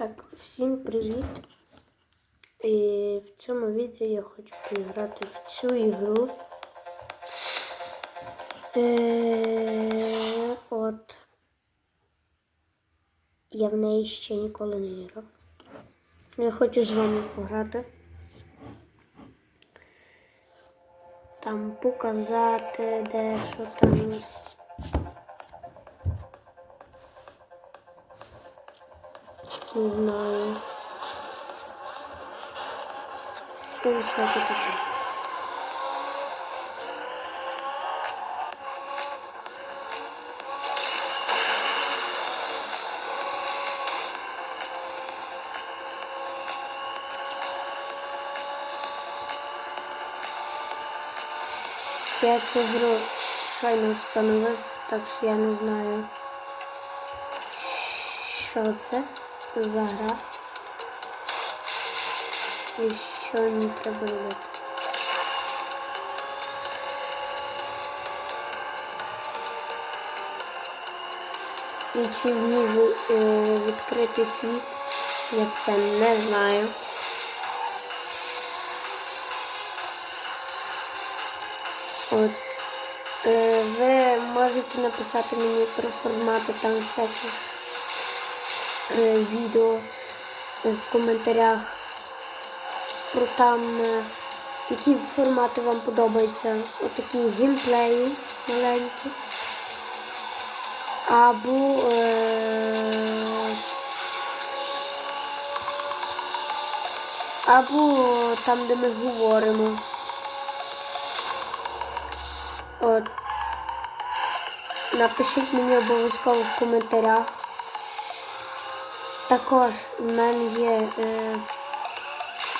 Так, всім привіт! І в цьому відео я хочу поіграти в цю ігру. Е, от. Я в неї ще ніколи не грав. Я хочу з вами пограти. Там показати, де що там. Не знаю. Что всякое такое. Я цю гру щойно встановив, так що я не знаю, що це за гра. І що мені треба робити. І чи вмів е, відкрити світ, я це не знаю. От е, ви можете написати мені про формати там всяких відео е, в коментарях про там, е, які формати вам подобаються. Отакі геймплеї маленькі. Або е, або там, де ми говоримо. От. Напишіть мені обов'язково в коментарях. Також в мене є е,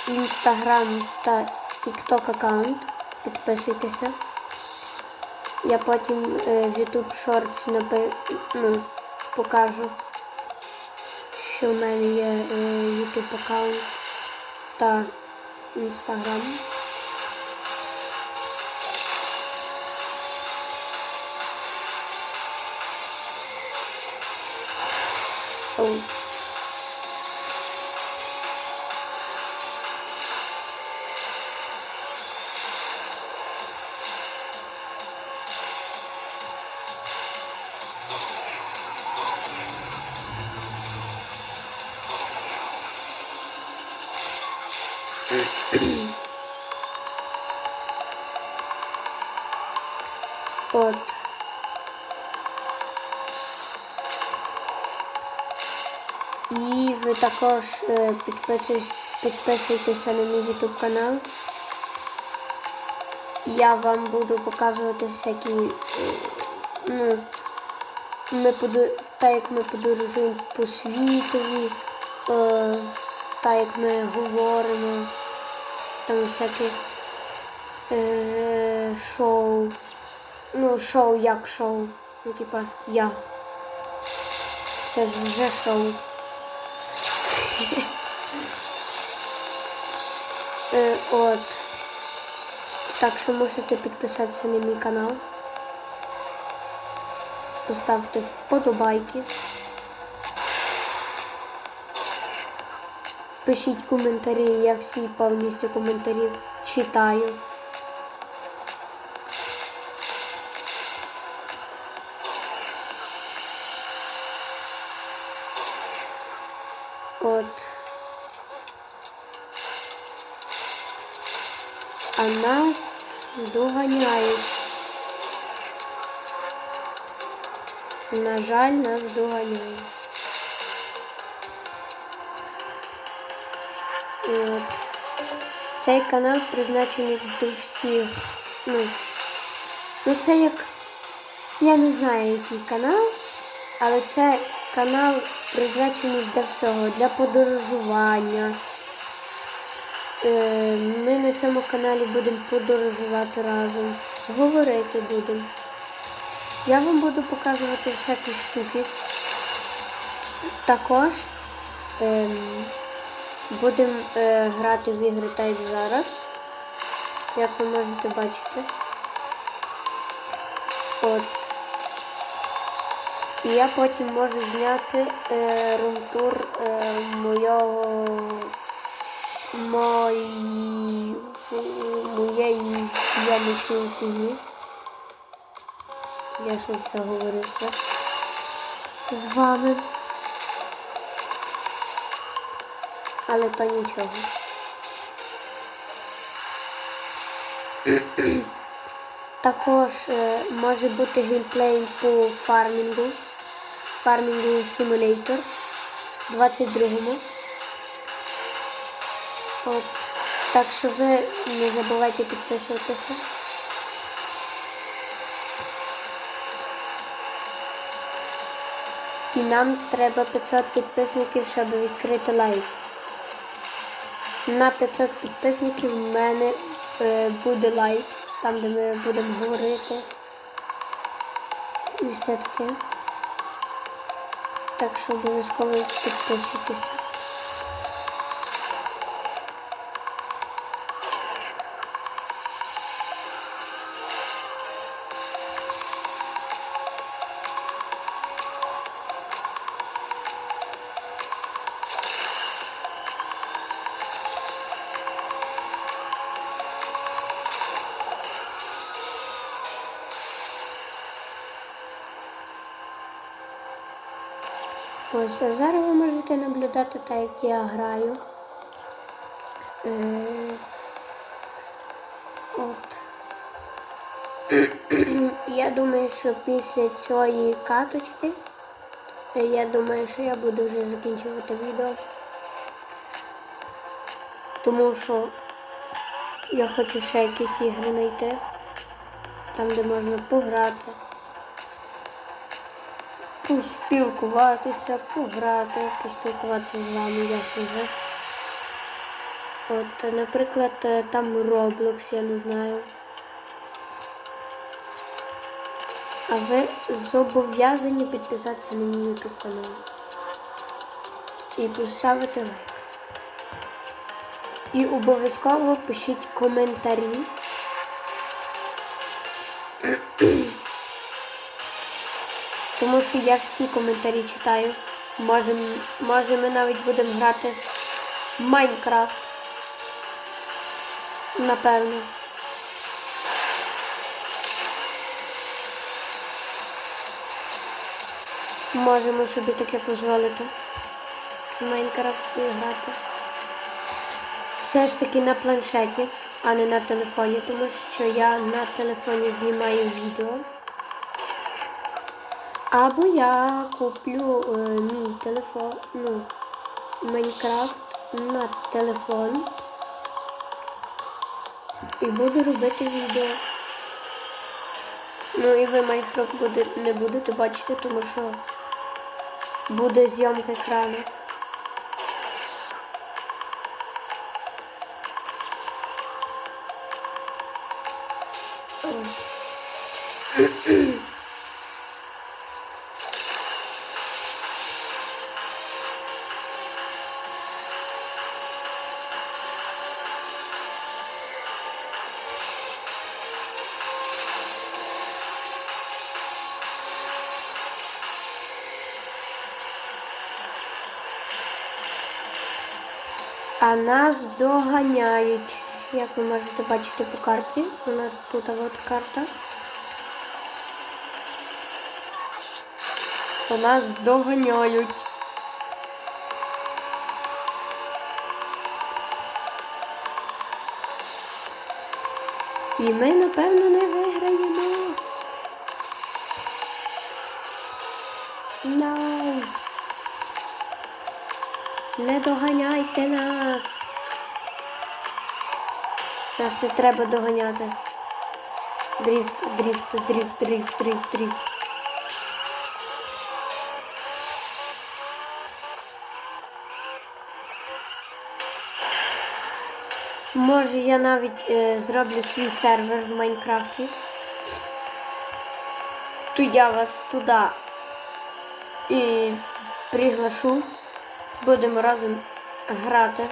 інстаграм та тікток аккаунт. Підписуйтеся. Я потім е, в YouTube Shorts напи... ну, покажу, що в мене є е, YouTube аккаунт та інстаграм. І ви також е, підписуйтеся на мій YouTube канал. Я вам буду показувати всякі, е, ну, ми поду... так як ми подорожуємо по світові, е, так як ми говоримо, там всякі е, шоу. Ну, шоу як шоу. Ну, типа я. Це ж вже шоу. Е, От. Так що можете підписатися на мій канал. Поставте вподобайки. Пишіть коментарі, я всі повністю коментарі читаю. От. А нас доганяють. На жаль, нас доганяють. От. Цей канал призначений до всіх. Ну, ну це як. Я не знаю, який канал, але це канал призначений для всього, для подорожування. Е, Ми на цьому каналі будемо подорожувати разом, говорити будемо. Я вам буду показувати всякі штуки. Також ем, будемо е, грати в ігри як зараз, як ви можете бачити. От. І я потім можу зняти е, румтур е, мойого мої, моєї фігні. Я щось заговорився з вами. Але то нічого. Також е, може бути геймплей по фармінгу. Фармінгу Simulator 22-му. От. Так що ви не забувайте підписуватися. І нам треба 500 підписників, щоб відкрити лайв. На 500 підписників в мене е, буде лайв, там де ми будемо говорити. І все таке. Так що обов'язково підписуйтеся. Ось, а зараз ви можете наблюдати так, як я граю. Е, От. Я думаю, що після цієї каточки, е, я думаю, що я буду вже закінчувати відео. Тому що я хочу ще якісь ігри знайти, там де можна пограти поспілкуватися, пограти, поспілкуватися з вами, я себе. От, наприклад, е, там Roblox, я не знаю. А ви зобов'язані підписатися на мій YouTube канал. І поставити лайк. І обов'язково пишіть коментарі. Тому що я всі коментарі читаю. Може, може ми навіть будемо грати в Майнкрафт. Напевно. Можемо собі таке дозволити. Майнкрафт грати. Все ж таки на планшеті, а не на телефоні, тому що я на телефоні знімаю відео. Або я куплю е, мій телефон, ну, Майнкрафт на телефон і буду робити відео. Ну і ви Майнкрафт буде, не будете бачити, тому що буде зйомка екрану. Ось. Нас доганяють. Як ви можете бачити по карті. У нас тут от карта. У нас доганяють. І ми, напевно, не Не доганяйте нас. Нас не треба доганяти. Дріфт, дріфт, дріфт, дріфт, дріфт, дріфт. Може я навіть е, зроблю свій сервер в Майнкрафті. То я вас туди і приглашу. Будемо разом грати.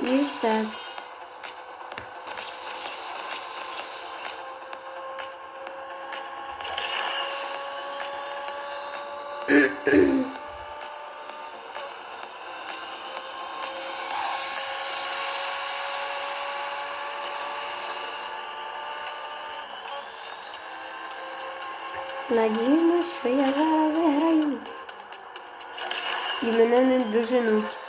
І все. Надіємось, що я зараз виграю. І мене не доженуть.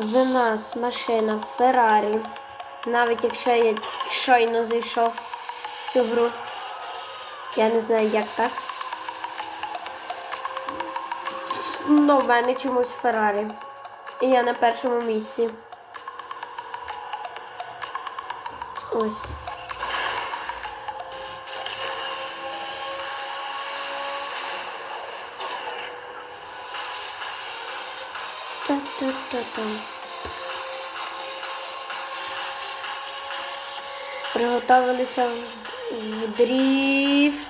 В нас машина Феррарі. Навіть якщо я щойно зайшов в цю гру. Я не знаю, як так. Ну, в мене чомусь Феррарі. І я на першому місці. Ось. Та-та-та-та. Приготовилися в дріфт.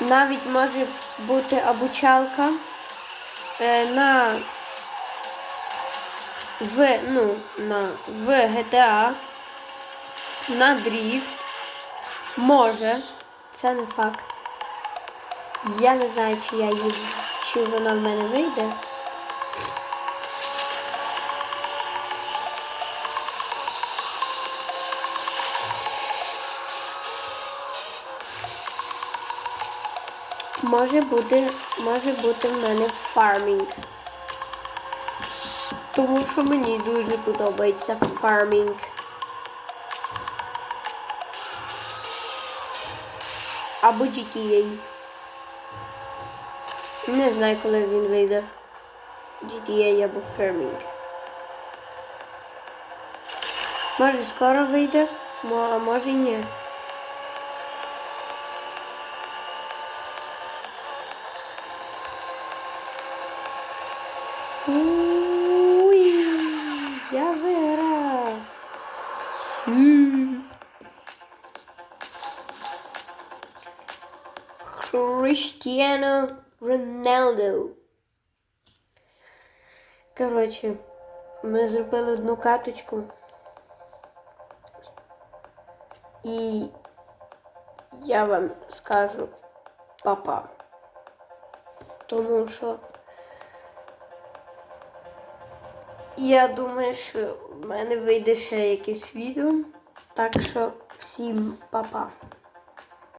Навіть може бути обучалка е, на в, ну, на, в GTA на дріфт. Може, це не факт. Я не знаю, чи я її, чи вона в мене вийде. Може бути, може бути в мене фармінг. Тому що мені дуже подобається фармінг. Або GTA. Не знаю, коли він вийде. GTA або Farming. Може скоро вийде, а може і ні. Коротше, ми зробили одну каточку. І я вам скажу папа. Тому що я думаю, що в мене вийде ще якесь відео. Так що всім папа.